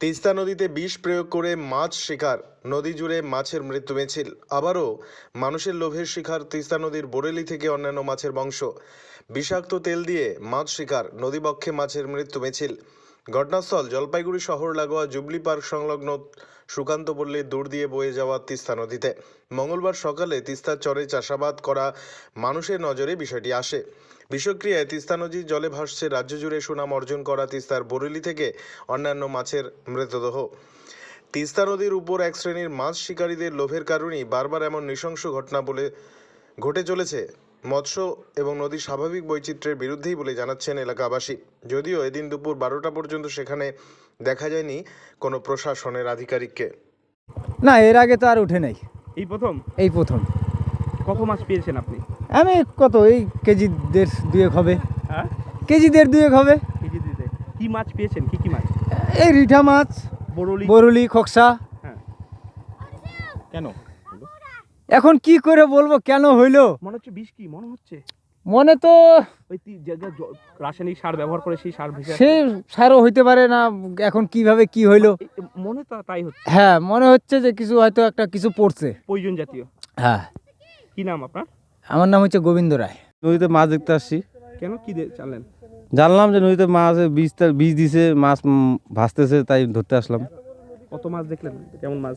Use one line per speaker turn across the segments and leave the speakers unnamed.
তিস্তা নদীতে বিষ প্রয়োগ করে মাছ শিকার। নদী জুড়ে মাছের মৃত্যু মিছিল। আবারও মানুষের লোভের শিকার তিস্তা নদীর বোরেলি থেকে অন্যান্য মাছের বংশ। বিষাক্ত তেল দিয়ে মাছ শিকার। নদীবক্ষে মাছের মৃত্যু মিছিল। ঘটনাস্থল জলপাইগুড়ি শহর লাগোয়া জুবলি পার্ক সংলগ্ন সুকান্ত পল্লীর দূর দিয়ে বয়ে যাওয়া তিস্তা নদীতে। মঙ্গলবার সকালে তিস্তার চরে চাষাবাদ করা মানুষের নজরে বিষয়টি আসে। বিষক্রিয়ায় তিস্তা নদীর জলে ভাসছে রাজ্য জুড়ে সুনাম অর্জন করা তিস্তার বরেলি থেকে অন্যান্য মাছের মৃতদেহ। তিস্তা নদীর উপর এক শ্রেণির মাছ শিকারীদের লোভের কারণেই বারবার এমন নৃশংস ঘটনা বলে ঘটে চলেছে মৎস্য এবং নদীর স্বাভাবিক বৈচিত্র্যের বিরুদ্ধেই বলে জানাচ্ছেন এলাকাবাসী। যদিও এদিন দুপুর বারোটা পর্যন্ত সেখানে দেখা যায়নি কোনো প্রশাসনের আধিকারিককে।
না এর আগে তো আর উঠে নাই।
এই প্রথম?
এই প্রথম।
কত মাছ পেয়েছেন আপনি?
আমি কত এই কেজি দেড় দুয়েক হবে।
হ্যাঁ?
কেজি দেড় দুয়েক হবে।
কেজি দিতে কি মাছ পেয়েছেন? কি কি মাছ?
এই রিঠা মাছ
বরলি
বরুলি খোকসা।
হ্যাঁ।
কেন?
এখন কি করে বলব কেন হইল?
মনে হচ্ছে বিষ কি? মনে হচ্ছে?
মনে তো
ওই রাসায়নিক সার ব্যবহার করে সেই সার
সে সারও হইতে পারে না এখন কীভাবে কি হইল?
মনে তো তাই হচ্ছে।
হ্যাঁ মনে হচ্ছে যে কিছু হয়তো একটা কিছু পড়ছে।
প্রয়োজন জাতীয়।
হ্যাঁ।
কি নাম আপনার?
আমার নাম হচ্ছে গোবিন্দ রায়।
নদীতে মাছ দেখতে আসছি।
কেন কি দিয়ে চালেন
জানলাম যে নদীতে মাছ বীজ বীজ দিছে মাছ ভাসতেছে তাই ধরতে আসলাম।
কত মাছ দেখলেন? কেমন মাছ?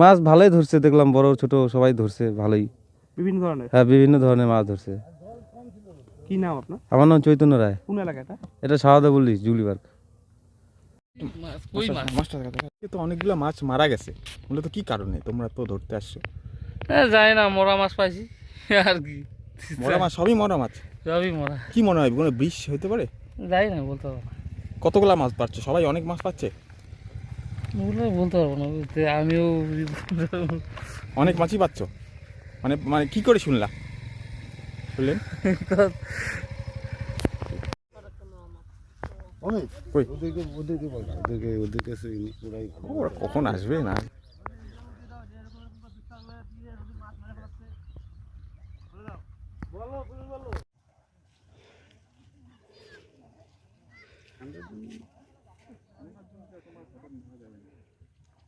মাছ ভালোই ধরছে দেখলাম বড় ছোট সবাই ধরছে ভালোই।
বিভিন্ন ধরনের?
হ্যাঁ বিভিন্ন ধরনের মাছ ধরছে।
কি নাম আপনার?
আমার নাম চৈতন্য রায়।
কোন এলাকাটা
এটা? সাহাদা বললি জুবলি পার্ক।
তো অনেকগুলো মাছ মারা গেছে। মূলত কি কারণে? তোমরা তো ধরতে আসছো।
যাই না মরা মাছ পাইছি। আর কি?
মরা মাছ সবই মরা মাছ?
সবই মরা।
কি মনে হয় কোনো বিষ হতে পারে?
যাই না বলতে পারব না।
কতগুলা মাছ পাচ্ছে সবাই অনেক মাছ পাচ্ছে?
ওগুলো বলতে পারব না আমিও
অনেক মাছই পাচ্ছ? মানে মানে কি করে শুনলা? শুনলেন? কখন আসবে না?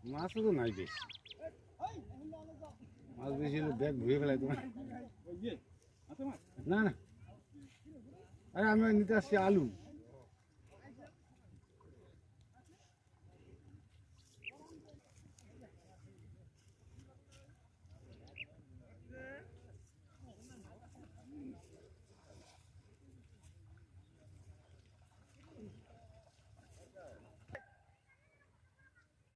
মাছও তো নাই বেশ। মাছ বেশি হলে ব্যাগ ধুয়ে ফেলাই তোমার না না। আরে আমি নিতে আসছি আলু।